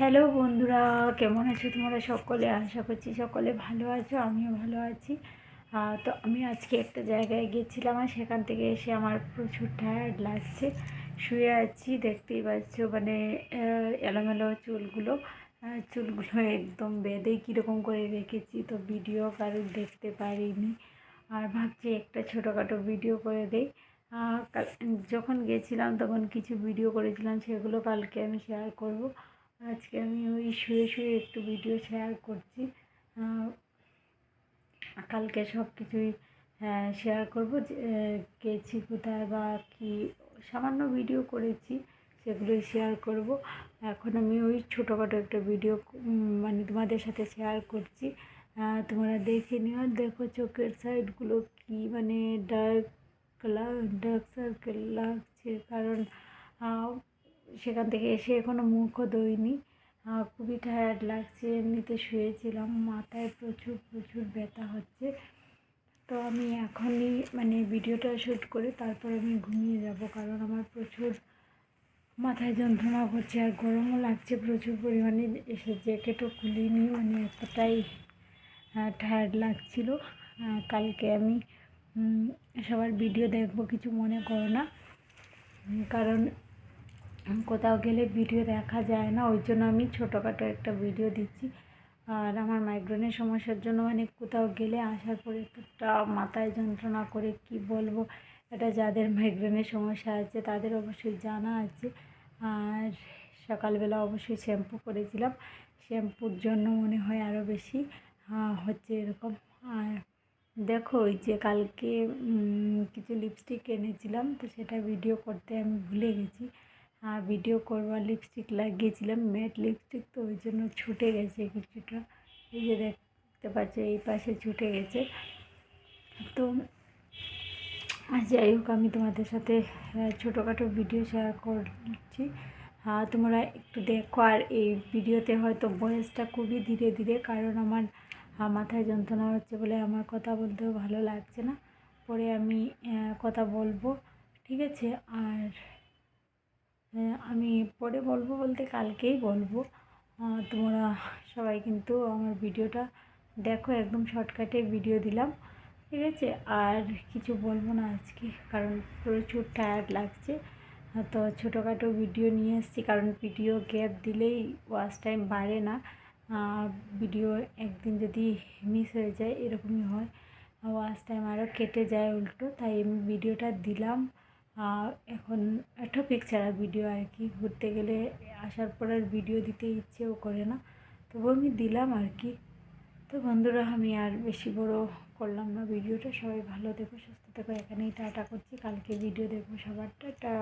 Hello বন্ধুরা, কেমন আছো তোমরা সকলে? আশা করছি সকলে ভালো আছো, আমিও ভালো আছি। তো আমি আজকে একটা জায়গায় গেছিলাম আর সেখান থেকে এসে আমার প্রচুর টায়ার্ড লাগছে। শুয়ে আছি, দেখতেই পাচ্ছ মানে এলোমেলো চুলগুলো। চুলগুলো একদম বেঁধে কীরকম করে রেখেছি, তো ভিডিও কারোর দেখতে পারিনি। আর ভাবছি একটা ছোটোখাটো ভিডিও করে দেই। যখন গেছিলাম তখন কিছু ভিডিও করেছিলাম, সেগুলো কালকে আমি শেয়ার করব। আজকে আমি ওই শুয়ে শুয়ে একটু ভিডিও শেয়ার করছি। কালকে সব কিছুই শেয়ার করব গেছি কোথায় বা কি, সামান্য ভিডিও করেছি, সেগুলোই শেয়ার করব। এখন আমি ওই ছোটোখাটো একটা ভিডিও মানে তোমাদের সাথে শেয়ার করছি। তোমরা দেখে নিও। দেখো চোখের সাইডগুলো কি মানে ডার্ক কালার ডার্ক সার্কেল লাগছে। কারণ সেখান থেকে এসে এখনও মুখও ধুইনি। খুবই টায়ার্ড লাগছে, এমনিতে শুয়েছিলাম, মাথায় প্রচুর প্রচুর ব্যথা হচ্ছে। তো আমি এখনই মানে ভিডিওটা শ্যুট করে, তারপর আমি ঘুমিয়ে যাব, কারণ আমার প্রচুর মাথায় যন্ত্রণা করছে আর গরমও লাগছে, প্রচুর পরিমাণে এসে জ্যাকেটও খুলিনি মানে এতটাই টায়ার্ড লাগছিল। কালকে আমি সবার ভিডিও দেখব, কিছু মনে করো না। কারণ কোথাও গেলে ভিডিও দেখা যায় না, ওই জন্য আমি ছোটোখাটো একটা ভিডিও দিচ্ছি। আর আমার মাইগ্রেনের সমস্যার জন্য মানে কোথাও গেলে আসার পরে একটা মাথায় যন্ত্রণা করে কি বলব, এটা যাদের মাইগ্রেনের সমস্যা আছে তাদের অবশ্যই জানা আছে। আর সকালবেলা অবশ্যই শ্যাম্পু করেছিলাম শ্যাম্পুর জন্য মনে হয় আরও বেশি হচ্ছে এরকম। আর দেখো ওই যে কালকে কিছু লিপস্টিক এনেছিলাম, তো সেটা ভিডিও করতে আমি ভুলে গেছি। ভিডিও করবার লিপস্টিক লাগিয়েছিলাম ম্যাট লিপস্টিক তো ওই জন্য ছুটে গেছে কিছুটা। এই যে দেখতে পাচ্ছ, এই পাশে ছুটে গেছে। তো যাই হোক, আমি তোমাদের সাথে ছোটোখাটো ভিডিও শেয়ার করছি। হ্যাঁ তোমরা একটু দেখো, আর এই ভিডিওতে হয়তো ভয়েসটা খুবই ধীরে ধীরে, কারণ আমার মাথায় যন্ত্রণা হচ্ছে বলে আমার কথা বলতেও ভালো লাগছে না। পরে আমি কথা বলব, ঠিক আছে? আর আমি পরে বলব বলতে কালকেই বলব। তোমরা সবাই কিন্তু আমার ভিডিওটা দেখো, একদম শর্টকাটে ভিডিও দিলাম, ঠিক আছে? আর কিছু বলব না আজকে, কারণ প্রচুর টায়ার্ড লাগছে। তো ছোটোখাটো ভিডিও নিয়ে এসেছি, কারণ ভিডিও গ্যাপ দিলেই ওয়াচ টাইম বাড়ে না। ভিডিও একদিন যদি মিস হয়ে যায়, এরকমই হয়। ওয়াচ টাইম আরও কেটে যায় উল্টো, তাই আমি ভিডিওটা দিলাম। এখন টপিক ছাড়া ভিডিও আর কি ঘুরতে গেলে আসার পর আর ভিডিও দিতে ইচ্ছেও করে না। তবু আমি দিলাম আর কি। তো বন্ধুরা, আমি আর বেশি বড় করলাম না ভিডিওটা সবাই ভালো দেখো সুস্থ থেকো। এখানেই টাটা করছি। কালকে ভিডিও দেখব সবার। টাটা।